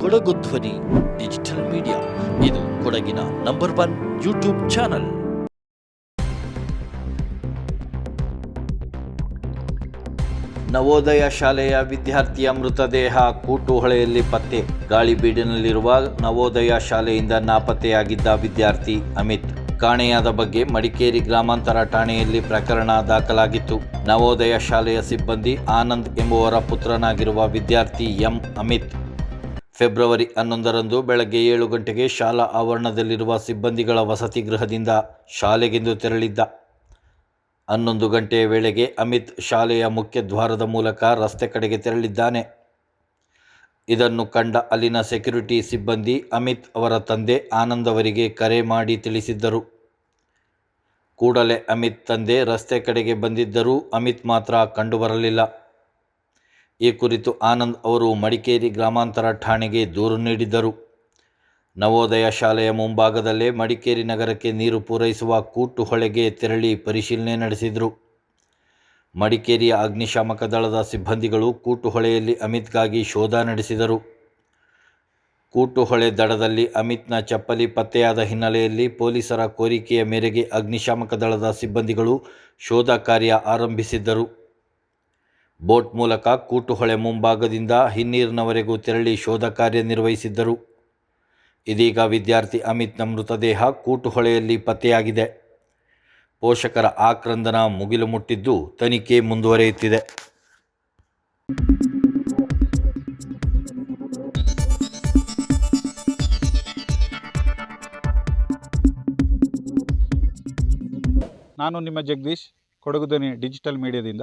ಕೊಡಗು ಧ್ವನಿ digital media ಇದು ಕೊಡಗಿನ number one YouTube channel Navodaya ಶಾಲೆಯ ವಿದ್ಯಾರ್ಥಿಯ ಮೃತದೇಹ ಕೂಟುಹೊಳೆಯಲ್ಲಿ ಪತ್ತೆ. ಗಾಳಿಬೀಡಿನಲ್ಲಿರುವ ನವೋದಯ ಶಾಲೆಯಿಂದ ನಾಪತ್ತೆಯಾಗಿದ್ದ ವಿದ್ಯಾರ್ಥಿ ಅಮಿತ್. ಕಾಣೆಯಾದ ಬಗ್ಗೆ ಮಡಿಕೇರಿ ಗ್ರಾಮಾಂತರ ಠಾಣೆಯಲ್ಲಿ ಪ್ರಕರಣ ದಾಖಲಾಗಿತ್ತು. ನವೋದಯ ಶಾಲೆಯ ಸಿಬ್ಬಂದಿ ಆನಂದ್ ಎಂಬುವರ ಪುತ್ರನಾಗಿರುವ ವಿದ್ಯಾರ್ಥಿ ಎಂ. ಅಮಿತ್. ಫೆಬ್ರವರಿ ಹನ್ನೊಂದರಂದು ಬೆಳಗ್ಗೆ ಏಳು ಗಂಟೆಗೆ ಶಾಲಾ ಆವರಣದಲ್ಲಿರುವ ಸಿಬ್ಬಂದಿಗಳ ವಸತಿ ಗೃಹದಿಂದ ಶಾಲೆಗೆಂದು ತೆರಳಿದ್ದ. ಹನ್ನೊಂದು ಗಂಟೆಯ ವೇಳೆಗೆ ಅಮಿತ್ ಶಾಲೆಯ ಮುಖ್ಯ ದ್ವಾರದ ಮೂಲಕ ರಸ್ತೆ ಕಡೆಗೆ ತೆರಳಿದ್ದಾನೆ. ಇದನ್ನು ಕಂಡ ಅಲ್ಲಿನ ಸೆಕ್ಯುರಿಟಿ ಸಿಬ್ಬಂದಿ ಅಮಿತ್ ಅವರ ತಂದೆ ಆನಂದ್ ಅವರಿಗೆ ಕರೆ ಮಾಡಿ ತಿಳಿಸಿದ್ದರು. ಕೂಡಲೇ ಅಮಿತ್ ತಂದೆ ರಸ್ತೆ ಕಡೆಗೆ ಬಂದಿದ್ದರೂ ಅಮಿತ್ ಮಾತ್ರ ಕಂಡುಬರಲಿಲ್ಲ. ಈ ಕುರಿತು ಆನಂದ್ ಅವರು ಮಡಿಕೇರಿ ಗ್ರಾಮಾಂತರ ಠಾಣೆಗೆ ದೂರು ನೀಡಿದ್ದರು. ನವೋದಯ ಶಾಲೆಯ ಮುಂಭಾಗದಲ್ಲೇ ಮಡಿಕೇರಿ ನಗರಕ್ಕೆ ನೀರು ಪೂರೈಸುವ ಕೂಟು ಹೊಳೆಗೆ ತೆರಳಿ ಪರಿಶೀಲನೆ ನಡೆಸಿದರು. ಮಡಿಕೇರಿಯ ಅಗ್ನಿಶಾಮಕ ದಳದ ಸಿಬ್ಬಂದಿಗಳು ಕೂಟುಹೊಳೆಯಲ್ಲಿ ಅಮಿತ್ಗಾಗಿ ಶೋಧ ನಡೆಸಿದರು. ಕೂಟುಹೊಳೆ ದಡದಲ್ಲಿ ಅಮಿತ್ನ ಚಪ್ಪಲಿ ಪತ್ತೆಯಾದ ಹಿನ್ನೆಲೆಯಲ್ಲಿ ಪೊಲೀಸರ ಕೋರಿಕೆಯ ಮೇರೆಗೆ ಅಗ್ನಿಶಾಮಕ ದಳದ ಸಿಬ್ಬಂದಿಗಳು ಶೋಧ ಕಾರ್ಯ ಆರಂಭಿಸಿದ್ದರು. ಬೋಟ್ ಮೂಲಕ ಕೂಟುಹೊಳೆ ಮುಂಭಾಗದಿಂದ ಹಿನ್ನೀರಿನವರೆಗೂ ತೆರಳಿ ಶೋಧ ಕಾರ್ಯ ನಿರ್ವಹಿಸಿದ್ದರು. ಇದೀಗ ವಿದ್ಯಾರ್ಥಿ ಅಮಿತ್ನ ಮೃತದೇಹ ಕೂಟುಹೊಳೆಯಲ್ಲಿ ಪತ್ತೆಯಾಗಿದೆ. ಪೋಷಕರ ಆಕ್ರಂದನ ಮುಗಿಲು ಮುಟ್ಟಿದ್ದು ತನಿಖೆ ಮುಂದುವರಿಯುತ್ತಿದೆ. ನಾನು ನಿಮ್ಮ ಜಗದೀಶ್ ಕೊಡಗುದನಿ ಡಿಜಿಟಲ್ ಮೀಡಿಯಾದಿಂದ.